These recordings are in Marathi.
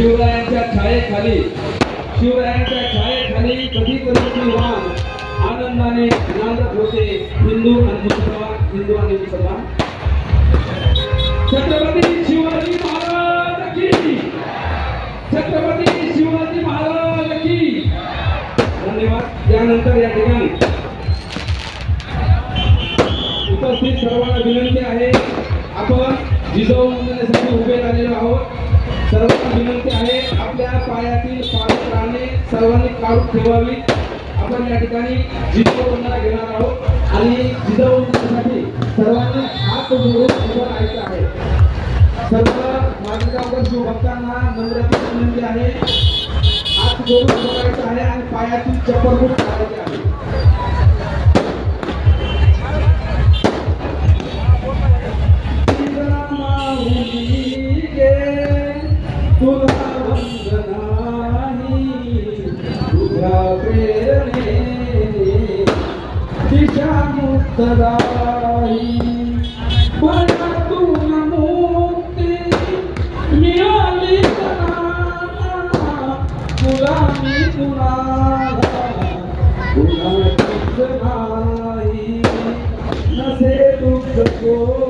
शिवरायांच्या छायेखाली शिवरायांच्या छायेखाली कधी वाण आनंदाने नांदत होते हिंदू आणि मुसलमान हिंदू आणि मुसलमान छत्रपती शिवाजी महाराज की छत्रपती शिवाजी महाराज की धन्यवाद. त्यानंतर या ठिकाणी उपस्थित सर्वांना विनंती आहे आपण जिजाऊ सर्वांना विनंती आहे आपल्या पायातील पाणी सर्वांनी काढून ठेवावी. आपण या ठिकाणी जिजाऊ घेणार आहोत. आणि जिजाऊ सर्वांनी हात जोडून उभं राहायचं आहे. सर्व माजगावकर शिवभक्तांना नम्रतेची विनंती आहे हात जोडून उभं राहायचं आहे आणि पायातील चप्पल काढायचे आहे. तुझ्या प्रेरणे दिशा मुक्तदाई मनातून मुक्ती मिळाली तुला मी तुला नाही? नसे दुःख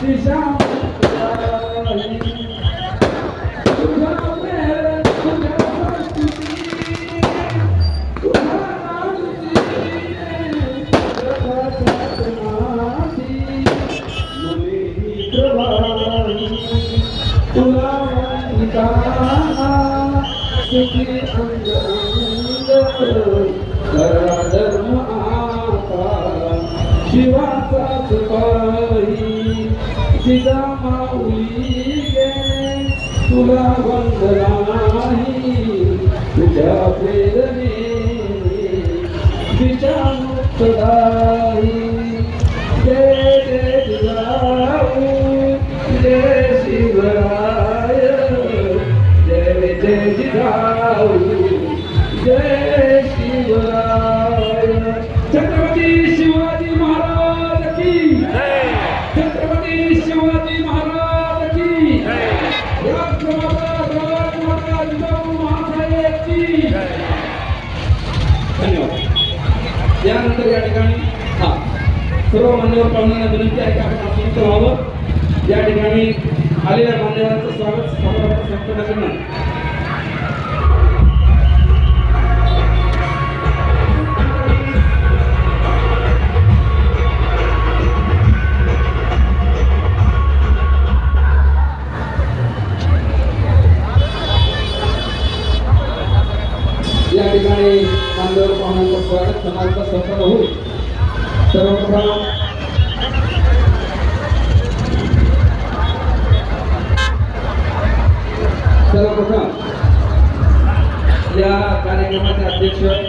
Deixar जिजा माऊली गे तुला वंदनाही तुझ्या प्रेरणे दिशा मुक्तदाई जय जय जिजाऊ जय शिवराय जय शिवराय छत्रपती शिवाजी महाराज की छत्रपती शिवाजी महाराज की राजमाता जिजाऊ महाराज की धन्यवाद. यानंतर या ठिकाणी हा सर्व मान्यवर पाहुण्यांना विनंती आहे की आपण व्हावं. या ठिकाणी आलेल्या मान्यवरांचं स्वागत समारंभात ठिकाणी मान्यवर पाहुण्यांचं स्वागत. समारंभ संपन्न होईल. सर्वप्रथम सर्वप्रथम या कार्यक्रमाचे अध्यक्ष